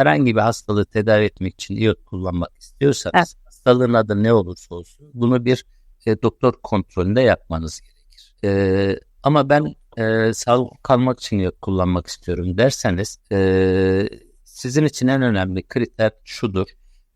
herhangi bir hastalığı tedavi etmek için iot kullanmak istiyorsanız Evet. hastalığın adı ne olursa olsun bunu bir e, doktor kontrolünde yapmanız gerekir. E, ama ben e, sağlıklı kalmak için iot kullanmak istiyorum derseniz e, sizin için en önemli kriter şudur.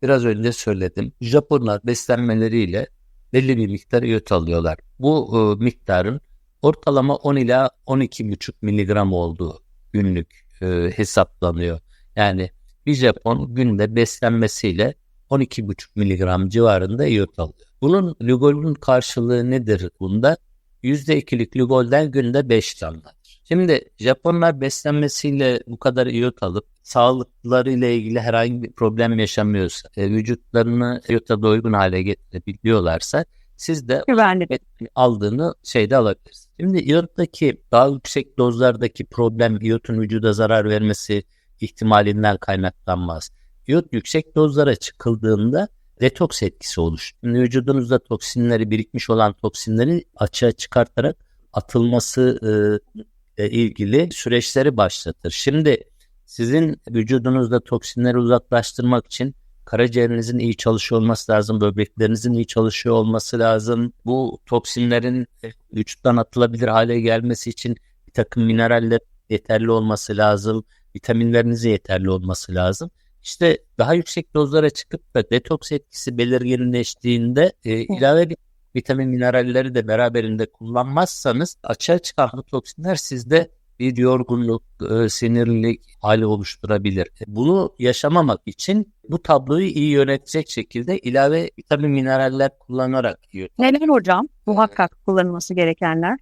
Biraz önce söyledim. Japonlar beslenmeleriyle belli bir miktar iot alıyorlar. Bu e, miktarın ortalama 10 ila 12,5 miligram olduğu günlük e, hesaplanıyor. Yani bir Japon günde beslenmesiyle 12,5 miligram civarında iot alıyor. Bunun Lugol'un karşılığı nedir bunda? %2'lik Lugol'den günde 5 damladır. Şimdi Japonlar beslenmesiyle bu kadar iot alıp sağlıkları ile ilgili herhangi bir problem yaşamıyorsa, e, vücutlarını iota da uygun hale getirebiliyorlarsa siz de Güvenli. aldığını şeyde alabilirsiniz. Şimdi iyottaki daha yüksek dozlardaki problem iyotun vücuda zarar vermesi ihtimalinden kaynaklanmaz. İyot yüksek dozlara çıkıldığında detoks etkisi. Şimdi vücudunuzda toksinleri birikmiş olan toksinleri açığa çıkartarak atılması e, ile ilgili süreçleri başlatır. Şimdi sizin vücudunuzda toksinleri uzaklaştırmak için karaciğerinizin iyi çalışıyor olması lazım, böbreklerinizin iyi çalışıyor olması lazım. Bu toksinlerin e, vücuttan atılabilir hale gelmesi için bir takım mineraller yeterli olması lazım, vitaminlerinizin yeterli olması lazım. İşte daha yüksek dozlara çıkıp da detoks etkisi belirginleştiğinde e, ilave bir vitamin mineralleri de beraberinde kullanmazsanız açığa çıkan bu toksinler sizde bir yorgunluk, e, sinirlilik hali oluşturabilir. E, Bunu yaşamamak için bu tabloyu iyi yönetecek şekilde ilave vitamin mineraller kullanarak yiyor. Neler hocam? Muhakkak kullanılması gerekenler.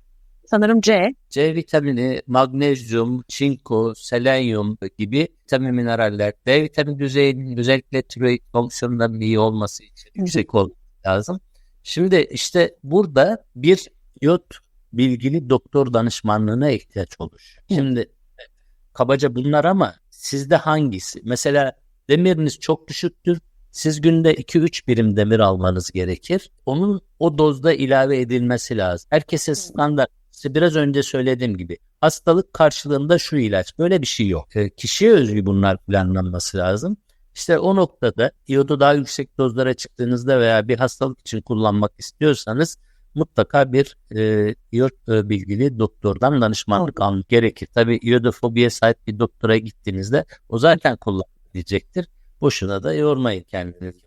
Sanırım C. C vitamini, magnezyum, çinko, selenyum gibi vitamin mineraller, D vitamini düzeyinin özellikle tiroid fonksiyonundan iyi olması için yüksek olması lazım. Şimdi işte burada bir iot bilgili doktor danışmanlığına ihtiyaç olur. Şimdi kabaca bunlar ama sizde hangisi? Mesela demiriniz çok düşüktür. Siz günde 2-3 birim demir almanız gerekir. Onun o dozda ilave edilmesi lazım. Herkese standart. Biraz önce söylediğim gibi hastalık karşılığında şu ilaç. Böyle bir şey yok. E, kişiye özgü bunlar planlanması lazım. İşte o noktada iyodu daha yüksek dozlara çıktığınızda veya bir hastalık için kullanmak istiyorsanız mutlaka bir e, iyot e, bilgili doktordan danışmanlık almak gerekir. Tabii iyodofobiye sahip bir doktora gittiğinizde o zaten kullanabilecektir. Boşuna da yormayın kendinizi.